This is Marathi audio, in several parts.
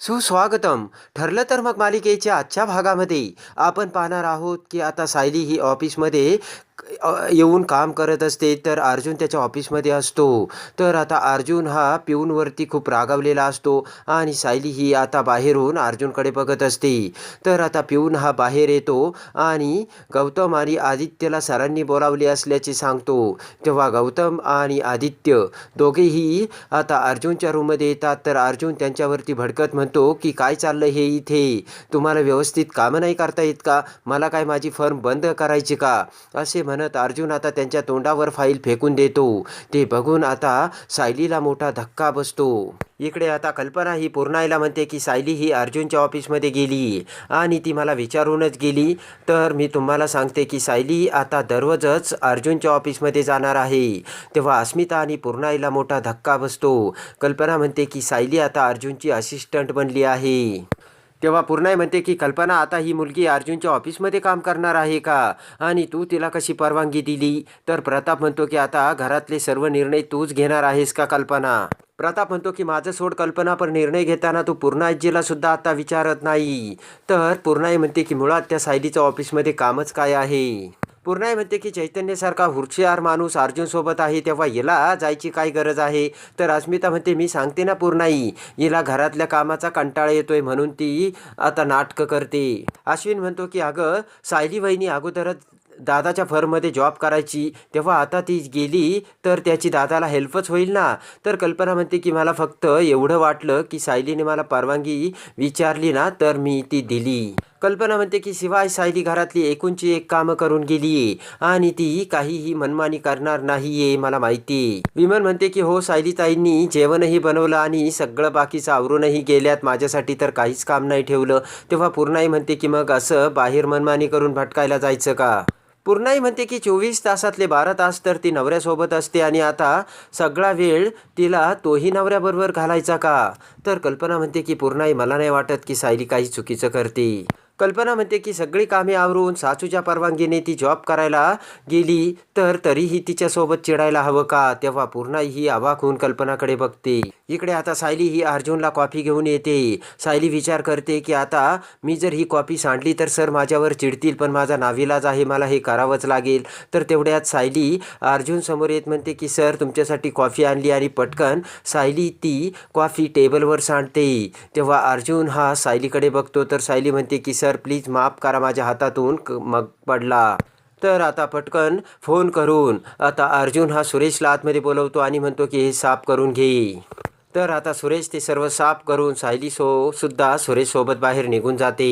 सुस्वागतम. ठरलं तर मग मालिकेच्या आजच्या भागामध्ये आपण पाहणार आहोत की आता सायली ही ऑफिसमध्ये येऊन काम करत असते तर अर्जुन त्याच्या ऑफिसमध्ये असतो. तर आता अर्जुन हा पिऊनवरती खूप रागावलेला असतो आणि सायली ही आता बाहेरून अर्जुनकडे बघत असते. तर आता पिऊन हा बाहेर येतो आणि गौतम आणि आदित्यला सरांनी बोलावले असल्याचे सांगतो. तेव्हा गौतम आणि आदित्य दोघेही आता अर्जुनच्या रूममध्ये येतात. तर अर्जुन त्यांच्यावरती भडकत म्हणतो की काय चाललं हे इथे? तुम्हाला व्यवस्थित कामं नाही करता येत का? मला काय माझी फर्म बंद करायची का? असे म्हणत अर्जुन आता त्यांच्या तोंडावर फाईल फेकून देतो. ते बघून आता सायलीला मोठा धक्का बसतो. इकडे आता कल्पना ही पूर्णायला म्हणते की सायली ही अर्जुनच्या ऑफिसमध्ये गेली आणि ती मला विचारूनच गेली. तर मी तुम्हाला सांगते की सायली आता दररोजच अर्जुनच्या ऑफिसमध्ये जाणार आहे. तेव्हा अस्मिता आणि पूर्णाईला मोठा धक्का बसतो. कल्पना म्हणते की सायली आता अर्जुनची असिस्टंट बनली आहे. तेव्हा पूर्णाई म्हणते की कल्पना आता ही मुलगी अर्जुनच्या ऑफिसमध्ये काम करणार आहे का? आणि तू तिला कशी परवानगी दिली? तर प्रताप म्हणतो की आता घरातले सर्व निर्णय तूच घेणार आहेस का कल्पना? प्रताप म्हणतो की माझं सोड कल्पना पण निर्णय घेताना तू पूर्णाजीला सुद्धा आता विचारत नाही. तर पूर्णाई म्हणते की मुळात त्या सायलीचं ऑफिसमध्ये कामच काय आहे? पूर्णाई म्हणते की चैतन्यसारखा हुशार माणूस अर्जुनसोबत आहे तेव्हा हिला जायची काय गरज आहे. तर अस्मिता म्हणते मी सांगते ना पूर्णाई हिला घरातल्या कामाचा कंटाळा येतोय म्हणून ती आता नाटकं करते. अश्विन म्हणतो की अगं सायली वहिनी अगोदरच दादाच्या फर्ममध्ये जॉब करायची. तेव्हा आता ती गेली तर त्याची दादाला हेल्पच होईल ना? तर कल्पना म्हणते की मला फक्त एवढं वाटलं की सायलीने मला परवानगी विचारली ना तर मी ती दिली. कल्पना म्हणते की शिवाय सायली घरातली एकूणची एक कामं करून गेली आणि ती काहीही मनमानी करणार नाहीये मला माहिती. विमन म्हणते की हो सायली ताईंनी जेवणही बनवलं आणि सगळं बाकीचं आवरूनही गेल्यात. माझ्यासाठी तर काहीच काम नाही ठेवलं. तेव्हा पूर्णाई म्हणते की मग असं बाहेर मनमानी करून भटकायला जायचं का? पूर्णाई म्हणते की चोवीस तासातले बारा तास तर ती नवऱ्यासोबत असते आणि आता सगळा वेळ तिला तोही नवऱ्याबरोबर घालायचा का? तर कल्पना म्हणते की पूर्णाई मला नाही वाटत की सायली काही चुकीचं करते. कल्पना म्हणते की सगळी कामे आवरून सासूच्या परवानगीने ती जॉब करायला गेली तर तरीही तिच्यासोबत चिडायला हवं का? तेव्हा पूर्ण ही अवाक होऊन कल्पनाकडे बघते. इकडे आता सायली ही अर्जुनला कॉफी घेऊन येते. सायली विचार करते की आता मी जर ही कॉफी सांडली तर सर माझ्यावर चिडतील पण माझा नाविलाज आहे मला हे करावंच लागेल. तर तेवढ्यात सायली अर्जुन समोर येत म्हणते की सर तुमच्यासाठी कॉफी आणली आणि पटकन सायली ती कॉफी टेबलवर सांडते. तेव्हा अर्जुन हा सायलीकडे बघतो तर सायली म्हणते की सर प्लीज माफ करा माझ्या हातातून मग पडला. तर आता पटकन फोन करून आता अर्जुन हा सुरेशला आतमध्ये बोलवतो आणि म्हणतो की हे साफ करून घे. तर आता सुरेश ते सर्व साफ करून सायली सो सुद्धा सुरेशसोबत बाहेर निघून जाते.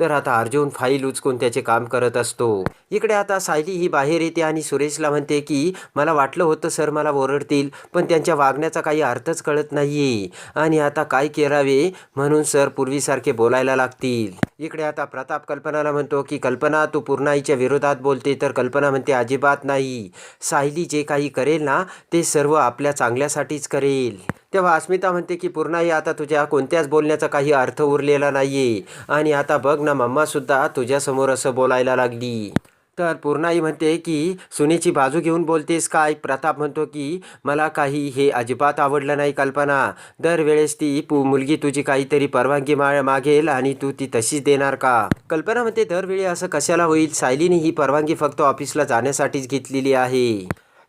तर आता अर्जुन फाईल उचकून त्याचे काम करत असतो. इकडे आता सायली ही बाहेर येते आणि सुरेशला म्हणते की मला वाटलं होतं सर मला ओरडतील पण त्यांच्या वागण्याचा काही अर्थच कळत नाही आणि आता काय करावे? म्हणून सर पूर्वीसारखे बोलायला लागतील. इकडे आता प्रताप कल्पनाला म्हणतो की कल्पना तू पूर्णाईच्या विरोधात बोलते तर कल्पना म्हणते अजिबात नाही. सायली जे काही करेल ना ते सर्व आपल्या चांगल्यासाठीच करेल. तेव्हा अस्मिता म्हणते की पूर्णाई आता तुझ्या कोणत्याच बोलण्याचा काही अर्थ उरलेला नाही आणि आता बघ ना मम्मासुद्धा तुझ्यासमोर असं बोलायला लागली. तर पूर्णाई म्हणते की सुनेची बाजू घेऊन बोलतेस काय? प्रताप म्हणतो की मला काही हे अजिबात आवडलं नाही कल्पना. दरवेळेस ती पु मुलगी तुझी काहीतरी परवानगी मा मागेल आणि तू ती तशीच देणार का? कल्पना म्हणते दरवेळी असं कशाला होईल? सायलीने ही परवानगी फक्त ऑफिसला जाण्यासाठीच घेतलेली आहे.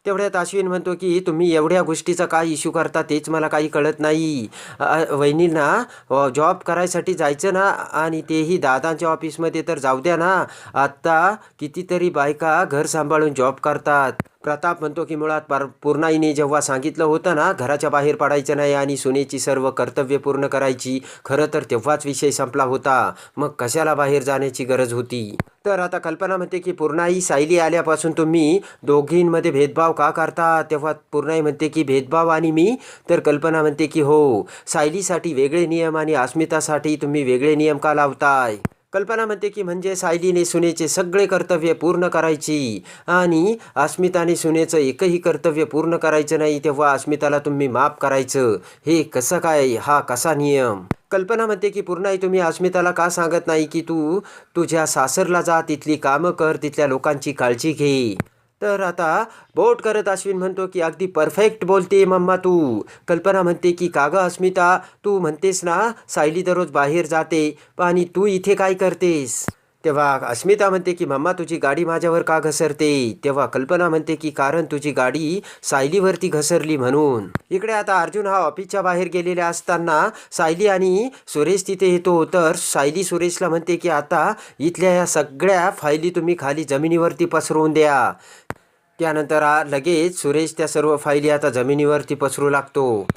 तेवढ्यात अश्विन म्हणतो की तुम्ही एवढ्या गोष्टीचा काय इश्यू करता तेच मला काही कळत नाही. वहिनींना जॉब करायसाठी जायचं ना आणि तेही दादांच्या ऑफिसमध्ये तर जाऊ द्या ना. आत्ता कितीतरी बायका घर सांभाळून जॉब करतात. प्रताप म्हणतो की मुळात पर पूर्णाईने जेव्हा सांगितलं होतं ना घराच्या बाहेर पडायचं नाही आणि सुनेची सर्व कर्तव्य पूर्ण करायची खरं तर तेव्हाच विषय संपला होता. मग कशाला बाहेर जाण्याची गरज होती? तर आता कल्पना म्हणते की पूर्णाई सायली आल्यापासून तुम्ही दोघींमध्ये भेदभाव का करता? तेव्हा पूर्णाई म्हणते की भेदभाव आणि मी? तर कल्पना म्हणते की हो. सायलीसाठी वेगळे नियम आणि अस्मितासाठी तुम्ही वेगळे नियम का लावताय? कल्पना म्हणते की म्हणजे सायलीने सुनेचे सगळे कर्तव्य पूर्ण करायची. आणि अस्मिताने सुनेचं एकही कर्तव्य पूर्ण करायचं नाही तेव्हा अस्मिताला तुम्ही माफ करायचं. हे कसं काय? हा कसा नियम? कल्पना म्हणते की पूर्णाई तुम्ही अस्मिताला का सांगत नाही की तू तुझ्या सासरला जा तिथली कामं कर तिथल्या लोकांची काळजी घे. तर आता बोट करत अश्विन म्हणतो की अगदी परफेक्ट बोलते मम्मा तू. कल्पना म्हणते की का गं अस्मिता तू म्हणतेस ना सायली दररोज बाहेर जाते आणि तू इथे काय करतेस? तेव्हा अस्मिता म्हणते की मम्मा तुझी गाडी माझ्यावर का घसरते? तेव्हा कल्पना म्हणते की कारण तुझी गाडी सायलीवरती घसरली म्हणून. इकडे आता अर्जुन हा ऑफिसच्या बाहेर गेलेला असताना सायली आणि सुरेश तिथे येतो. तर सायली सुरेशला म्हणते की आता इथल्या या सगळ्या फायली तुम्ही खाली जमिनीवरती पसरवून द्या. त्यानंतर आ- लगेच सुरेश त्या सर्व फायली आता जमिनीवरती पसरू लागतो.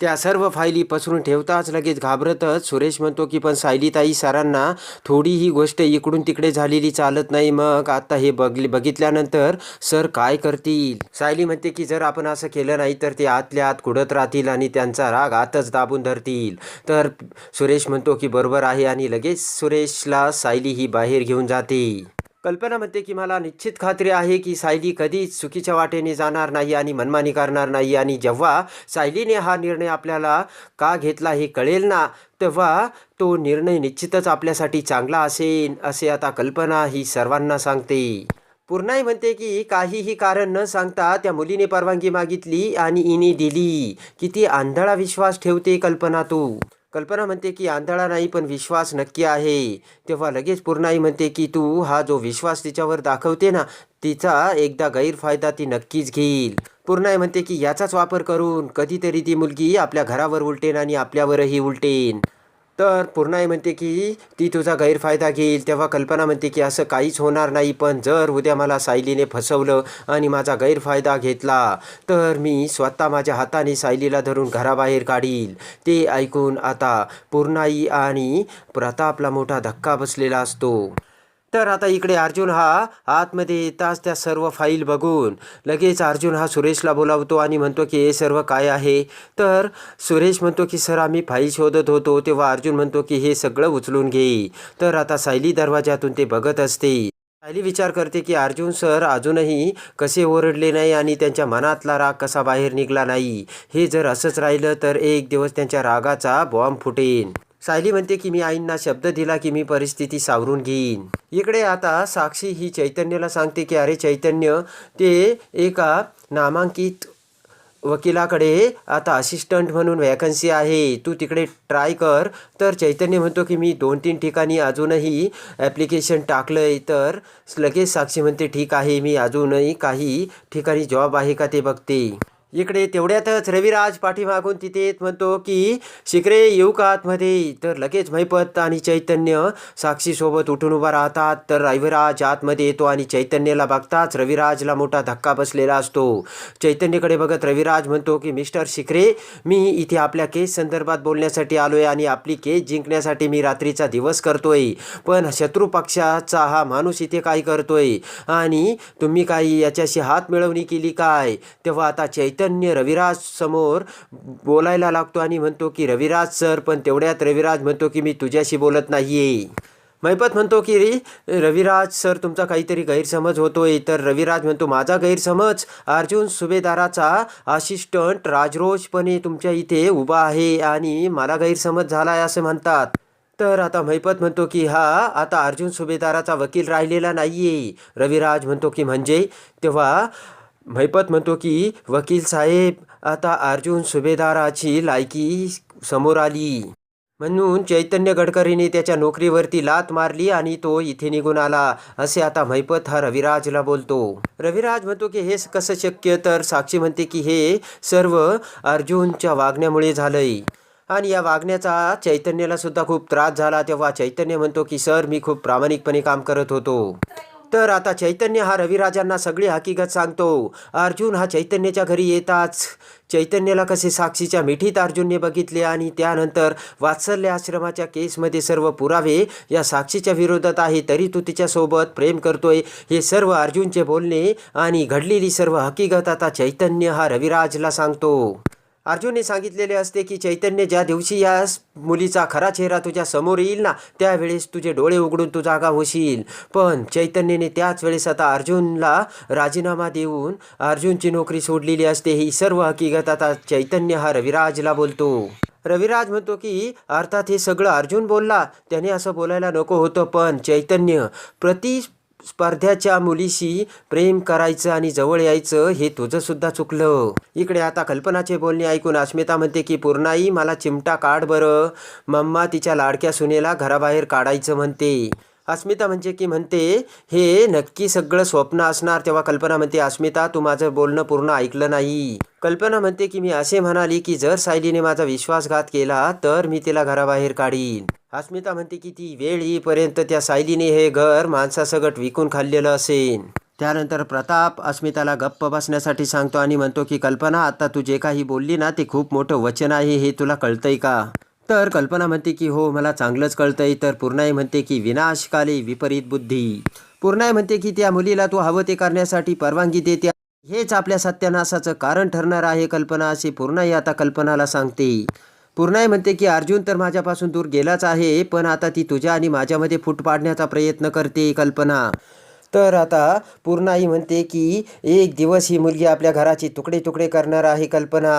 त्या सर्व फायली पसरून ठेवताच लगेच घाबरतच सुरेश म्हणतो की पण सायलीताई सरांना थोडी ही गोष्ट इकडून तिकडे झालेली चालत नाही मग आता हे बघ बघितल्यानंतर सर काय करतील? सायली म्हणते की जर आपण असं केलं नाही तर ते आतल्या आत कुडत राहतील आणि त्यांचा राग आतच दाबून धरतील. तर सुरेश म्हणतो की बरोबर आहे. आणि लगेच सुरेशला सायली ही बाहेर घेऊन जाते. कल्पना म्हणते की मला निश्चित खात्री आहे की सायली कधीच चुकीच्या वाटेने जाणार नाही आणि मनमानी करणार नाही. आणि जेव्हा सायलीने हा निर्णय आपल्याला का घेतला हे कळेल ना तेव्हा तो निर्णय निश्चितच आपल्यासाठी चांगला असेल असे आता कल्पना ही सर्वांना सांगते. पूर्णाई म्हणते की काहीही कारण न सांगता त्या मुलीने परवानगी मागितली आणि इने दिली. किती आंधळा विश्वास ठेवते कल्पना तू. कल्पना म्हणते की आंधळा नाही पण विश्वास नक्की आहे. तेव्हा लगेच पूर्णाई म्हणते की तू हा जो विश्वास तिच्यावर दाखवते ना तिचा एकदा गैरफायदा ती नक्कीच घेईल. पूर्णाई म्हणते की याचाच वापर करून कधीतरी ती मुलगी आपल्या घरावर उलटेन आणि आपल्यावरही उलटेन. तर पूर्णाई म्हणते की ती तुझा गैरफायदा घेईल. तेव्हा कल्पना म्हणते की असं काहीच होणार नाही पण जर उद्या मला सायलीने फसवलं आणि माझा गैरफायदा घेतला तर मी स्वतः माझ्या हाताने सायलीला धरून घराबाहेर काढील. ते ऐकून आता पूर्णाई आणि प्रतापला मोठा धक्का बसलेला असतो. तर आता इकडे अर्जुन हा आतमध्ये येताच त्या सर्व फाईल बघून लगेच अर्जुन हा सुरेशला बोलावतो आणि म्हणतो की हे सर्व काय आहे? तर सुरेश म्हणतो की सर आम्ही फाईल शोधत होतो. तेव्हा अर्जुन म्हणतो की हे सगळं उचलून घे. तर आता सायली दरवाजातून ते बघत असते. सायली विचार करते की अर्जुन सर अजूनही कसे ओरडले नाही आणि त्यांच्या मनातला राग कसा बाहेर निघला नाही? हे जर असंच राहिलं तर एक दिवस त्यांच्या रागाचा बॉम्ब फुटेन. सायली म्हणते की मी आईंना शब्द दिला की मी परिस्थिती सावरून घेईन. इकडे आता साक्षी ही चैतन्याला सांगते की अरे चैतन्य ते एका नामांकित वकिलाकडे आता असिस्टंट म्हणून वॅकन्सी आहे. तू तिकडे ट्राय कर. तर चैतन्य म्हणतो की मी दोन तीन ठिकाणी अजूनही ॲप्लिकेशन टाकलं आहे तर लगेच साक्षी म्हणते ठीक आहे मी अजूनही काही ठिकाणी जॉब आहे का ते बघते. इकडे तेवढ्यातच रविराज पाठीमागून तिथे म्हणतो की शिकरे येऊ का आतमध्ये? तर लगेच महिपत आणि चैतन्य साक्षीसोबत उठून उभा राहतात. तर रविराज आतमध्ये येतो आणि चैतन्याला बघताच रविराजला मोठा धक्का बसलेला असतो. चैतन्यकडे बघत रविराज म्हणतो की मिस्टर शिकरे मी इथे आपल्या केस संदर्भात बोलण्यासाठी आलो आहे आणि आपली केस जिंकण्यासाठी मी रात्रीचा दिवस करतोय. पण शत्रू पक्षाचा हा माणूस इथे काय करतोय? आणि तुम्ही काही याच्याशी हात मिळवणी केली काय? तेव्हा आता चैतन्य रविराज समोर बोलायला लागतो आणि म्हणतो की रविराज सर पण तेवढ्यात रविराज म्हणतो की मी तुझ्याशी बोलत नाही आहे मैपत म्हणतो की रे रविराज सर तुमचा काहीतरी गैरसमज होतोय. तर रविराज म्हणतो माझा गैरसमज? अर्जुन सुभेदाराचा असिस्टंट राजरोजपणे तुमच्या इथे उभा आहे आणि मला गैरसमज झाला आहे असं म्हणतात. तर आता महिपत म्हणतो की हा आता अर्जुन सुभेदाराचा वकील राहिलेला नाही आहे रविराज म्हणतो की म्हणजे? तेव्हा महिपत म्हणतो की वकील साहेब आता अर्जुन सुभेदाराची लायकी समोर आली. म्हणून चैतन्य गडकरीने त्याच्या नोकरीवरती लात मारली आणि तो इथे निघून आला असे आता महिपत हा रविराजला बोलतो. रविराज म्हणतो की हे कसं शक्य? तर साक्षी म्हणते की हे सर्व अर्जुनच्या वागण्यामुळे झालंय. आणि या वागण्याचा चैतन्याला सुद्धा खूप त्रास झाला तेव्हा चैतन्य म्हणतो की सर मी खूप प्रामाणिकपणे काम करत होतो. तर आता चैतन्य हा रविराजांना सगळी हकीकत सांगतो. अर्जुन हा चैतन्याच्या घरी येताच. चैतन्याला कसे साक्षीच्या मिठीत अर्जुनने बघितले आणि त्यानंतर वात्सल्य आश्रमाच्या केसमध्ये सर्व पुरावे या साक्षीच्या विरोधात आहे. तरी तू तिच्यासोबत प्रेम करतोय. हे सर्व अर्जुनचे बोलणे आणि घडलेली सर्व हकीकत आता चैतन्य हा रविराजला सांगतो. अर्जुनने सांगितलेले असते की चैतन्य ज्या दिवशी या मुलीचा खरा चेहरा तुझ्या समोर येईल ना त्यावेळेस तुझे डोळे उघडून तू जागा होशील. पण चैतन्यने त्याच वेळेस आता अर्जुनला राजीनामा देऊन अर्जुनची नोकरी सोडलेली असते. ही सर्व हकीकत आता चैतन्य हा रविराजला बोलतो. रविराज म्हणतो की अर्थात हे सगळं अर्जुन बोलला. त्याने असं बोलायला नको होतं पण चैतन्य प्रति स्पर्ध्याच्या मुलीशी प्रेम करायचं आणि जवळ यायचं हे तुझं सुद्धा चुकलं. इकडे आता कल्पनाचे बोलणे ऐकून अस्मिता म्हणते की पूर्णाई मला चिमटा काढ बरं. मम्मा तिच्या लाडक्या सुनेला घराबाहेर काढायचं म्हणते. अस्मिता म्हणजे की म्हणते हे नक्की सगळं स्वप्न असणार. तेव्हा कल्पना म्हणते अस्मिता तू माझं बोलणं पूर्ण ऐकलं नाही. कल्पना म्हणते की मी असे म्हणाली की जर सायलीने माझा विश्वासघात केला तर मी तिला घराबाहेर काढीन. अस्मिता म्हणते की ती वेळ येईपर्यंत त्या सायलीने हे घर माणसासगट विकून खाल्लेलं असेल त्यानंतर प्रताप अस्मिताला गप्प बसण्यासाठी सांगतो आणि म्हणतो की कल्पना आता तू जे काही बोलली ना ते खूप मोठं वचन आहे हे तुला कळतंय का? तर कल्पना म्हणते की हो मला चांगलंच कळतंय. तर पूर्णाई म्हणते की विनाशकाली विपरीत बुद्धी. पूर्णाई म्हणते की त्या मुलीला तू हवं ते करण्यासाठी परवानगी देते. हेच आपल्या सत्यानाशाचं कारण ठरणार आहे कल्पना असे पूर्णाई आता कल्पनाला सांगते. पूर्णाई म्हणते की अर्जुन तर माझ्यापासून दूर गेलाच आहे पण आता ती तुझ्या आणि माझ्यामध्ये फूट पाडण्याचा प्रयत्न करते कल्पना. तर आता पूर्णाई म्हणते की एक दिवस ही मुलगी आपल्या घराचे तुकडे तुकडे करणार आहे कल्पना.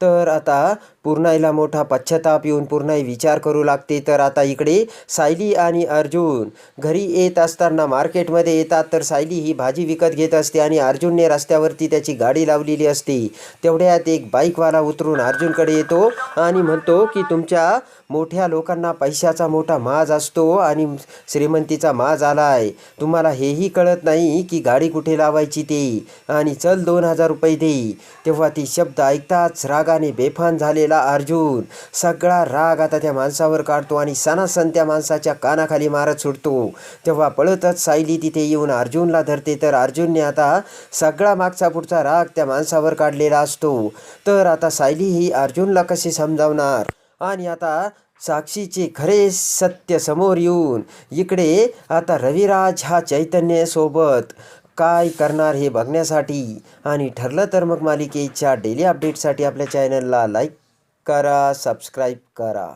तर आता पूर्णाईला मोठा पश्चाताप येऊन पूर्णाई विचार करू लागते. तर आता इकडे सायली आणि अर्जुन घरी येत असताना मार्केटमध्ये येतात. तर सायली ही भाजी विकत घेत असते आणि अर्जुनने रस्त्यावरती त्याची गाडी लावलेली असते. तेवढ्यात एक बाईकवाला उतरून अर्जुनकडे येतो आणि म्हणतो की तुमच्या मोठ्या लोकांना पैशाचा मोठा माज असतो आणि श्रीमंतीचा माज आला आहे तुम्हाला हेही कळत नाही की गाडी कुठे लावायची ते. आणि चल दोन हजार रुपये दे. तेव्हा ती शब्द ऐकताच राग रागाने बेफान झालेला अर्जुन. सगळा राग आता त्या माणसावर काढतो आणि सणासन त्या माणसाच्या कानाखाली मारत सुटतो. तेव्हा पळतच सायली तिथे येऊन अर्जुनला धरते. तर अर्जुनने आता सगळा मागचा पुढचा राग त्या माणसावर काढलेला असतो. तर आता सायली ही अर्जुनला कशी समजावणार? आणि आता साक्षीचे खरे सत्य समोर येऊन इकडे आता रविराज हा चैतन्यसोबत काय करणार हे बघण्यासाठी. आणि ठरलं तर मग मालिकेच्या डेली अपडेटसाठी आपल्या चॅनलला लाईक करा सबस्क्राईब करा.